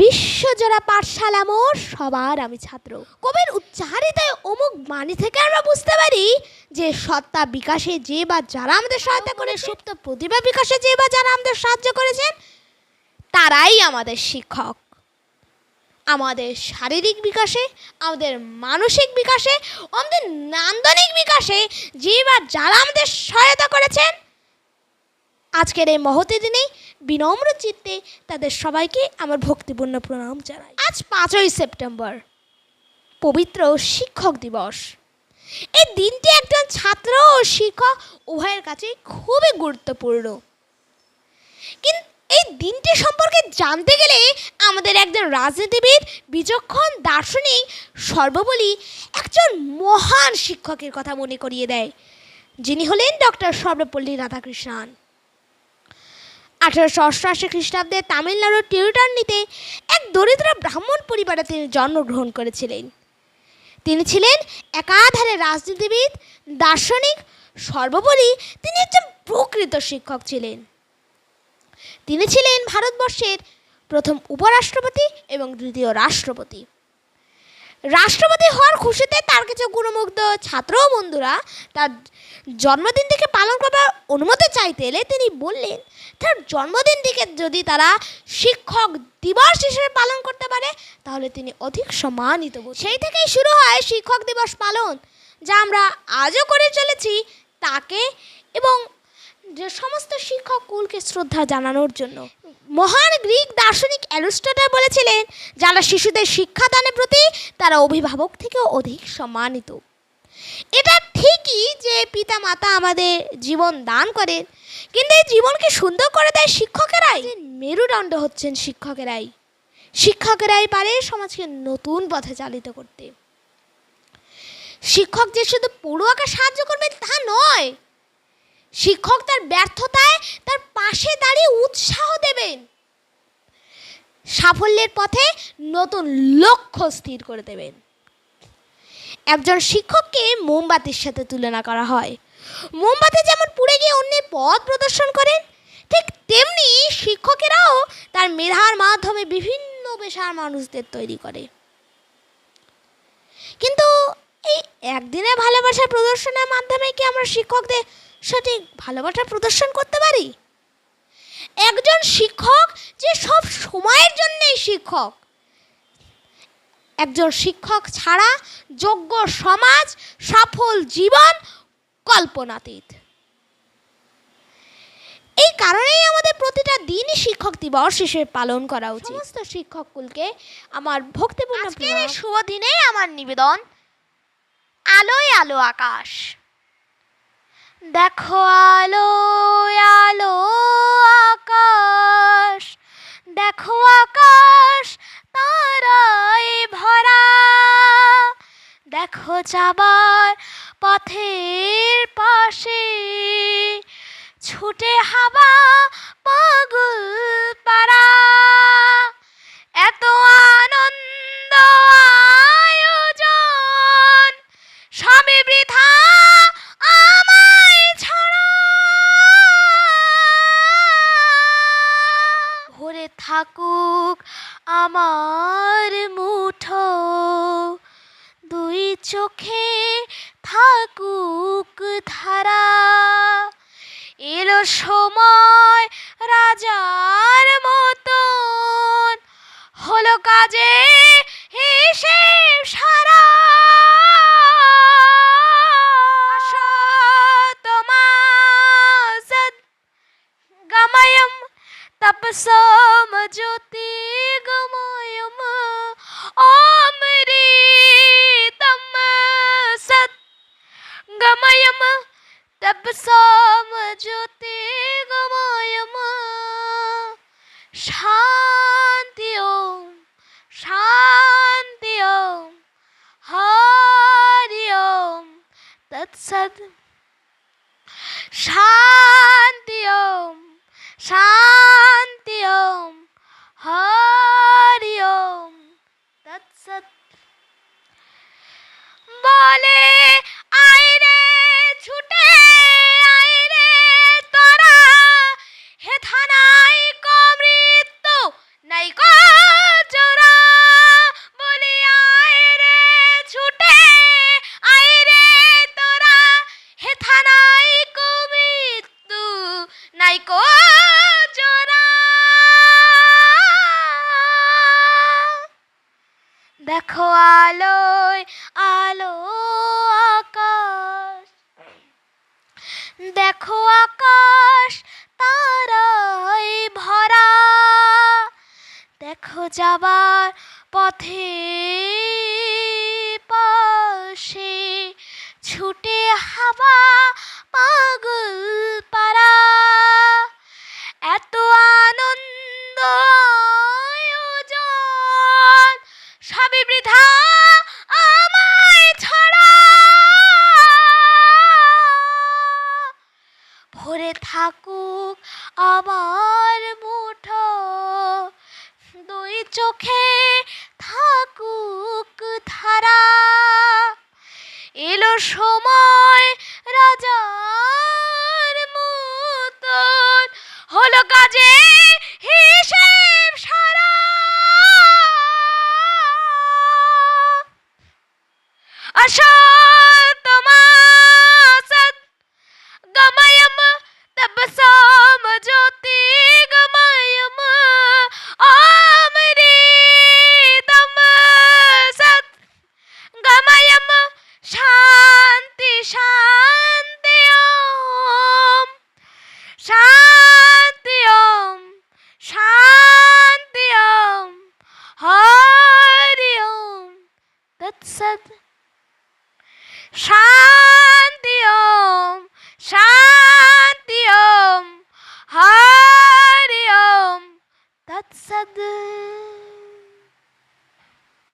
বিশ্বজোড়া পাঠশালা মোর সবার আমি ছাত্র। কবির উচ্চারিত এই অমুক বাণী থেকে আমরা বুঝতে পারি যে সত্তা বিকাশে যে বা যারা আমাদের সহায়তা করে সুপ্ত প্রতিভা বিকাশে যে বা যারা আমাদের সাহায্য করেছেন, তারাই আমাদের শিক্ষক। আমাদের শারীরিক বিকাশে, আমাদের মানসিক বিকাশে, আমাদের নান্দনিক বিকাশে যে বা যারা আমাদের সহায়তা করেছেন, আজকের এই মহতি দিনে বিনম্র চিত্তে তাদের সবাইকে আমার ভক্তিপূর্ণ প্রণাম জানাই। আজ পাঁচই সেপ্টেম্বর, পবিত্র শিক্ষক দিবস। এই দিনটি একজন ছাত্র ও শিক্ষক উভয়ের কাছে খুবই গুরুত্বপূর্ণ। কিন্তু এই দিনটি সম্পর্কে জানতে গেলে আমাদের একজন রাজনীতিবিদ, বিচক্ষণ, দার্শনিক সর্বোপরি একজন মহান শিক্ষকের কথা মনে করিয়ে দেয়। যিনি হলেন ডক্টর সর্বপল্লী রাধাকৃষ্ণন। আঠারোশো অষ্টআশি খ্রিস্টাব্দে তামিলনাড়ুর টিউটার্নিতে এক দরিদ্র ব্রাহ্মণ পরিবারে তিনি জন্মগ্রহণ করেছিলেন। তিনি ছিলেন একাধারে রাজনীতিবিদ, দার্শনিক, সর্বোপরি তিনি একজন প্রকৃত শিক্ষক ছিলেন। তিনি ছিলেন ভারতবর্ষের প্রথম উপরাষ্ট্রপতি এবং দ্বিতীয় রাষ্ট্রপতি। রাষ্ট্রপতি হওয়ার খুশিতে তার কিছু গুণমুগ্ধ ছাত্র বন্ধুরা তার জন্মদিনটিকে পালন করবার অনুমতি চাইতে এলে তিনি বললেন, তার জন্মদিন জন্মদিনটিকে যদি তারা শিক্ষক দিবস হিসেবে পালন করতে পারে, তাহলে তিনি অধিক সম্মানিত সেই থেকেই শুরু হয় শিক্ষক দিবস পালন, যা আমরা আজও করে চলেছি তাকে এবং যে সমস্ত শিক্ষক কুলকে শ্রদ্ধা জানানোর জন্য। মহান গ্রিক দার্শনিক অ্যারিস্টটল বলেছিলেন, যারা শিশুদের শিক্ষাদানের প্রতি, তারা অভিভাবক থেকে অধিক সম্মানিত। এটা ঠিকই যে পিতা মাতা আমাদের জীবন দান করেন, কিন্তু এই জীবনকে সুন্দর করে দেয় শিক্ষকেরাই। মেরুদণ্ড হচ্ছেন শিক্ষকেরাই। শিক্ষকেরাই পারে সমাজকে নতুন পথে চালিত করতে। শিক্ষক যে শুধু পড়ুয়াকে সাহায্য করবে তা নয় শিক্ষক তার ব্যর্থতায় তার পাশে দাঁড়িয়ে উৎসাহ দেবেন। সাফল্যের পথে নতুন লক্ষ্য স্থির করে দেবেন। একজন শিক্ষককে মোমবাতির সাথে তুলনা করা হয়। মোমবাতি যেমন পুড়ে গিয়ে অন্যের পথ প্রদর্শন করেন, ঠিক তেমনি শিক্ষকেরাও তার মেধার মাধ্যমে বিভিন্ন পেশার মানুষদের তৈরি করে। কিন্তু এই একদিনে ভালোবাসা প্রদর্শনের মাধ্যমে কি আমরা শিক্ষকদের সঠিক ভালোবাসা প্রদর্শন করতে পারি? একজন শিক্ষক যে সব সময়ের জন্যই শিক্ষক। একজন শিক্ষক ছাড়া যোগ্য সমাজ সফল জীবন কল্পনাতীত। এই কারণেই আমাদের প্রতিটা দিনই শিক্ষক দিবস হিসেবে পালন করা উচিত। সমস্ত শিক্ষক কুলকে আমার ভক্তিপূর্ণ আজকের এই শুভ দিনে আমার নিবেদন আলোয় আলো আকাশ। দেখো আলো আলো, আকাশ। দেখো আকাশ তারায় ভরা। দেখো যাবার পথের পাশে। ছুটে হাওয়া পাগল পারা এত থাকুক আমার মুঠো দুই চোখে থাকুক ধারা। এলো সময় রাজার মতন হলো কাজে হিসেব तपसाम ज्योति गमयम अमृतं सत् गमयम तपसाम ज्योति गमयम शान्ति ॐ शान्ति ॐ हरि ॐ तत्सत् शान्ति ॐ शान्ति দেখো আলোয়, আলো আকাশ। দেখো আকাশ তারায় ভরা। দেখো যাবার পথে পাশে ছুটে হাওয়া পাগল পারা এত আনন্দ আমার মুঠো দুই চোখে থাকুক ধারা। এলো সময় রাজার মতন। হলো কাজে শান্তি ওম শান্তি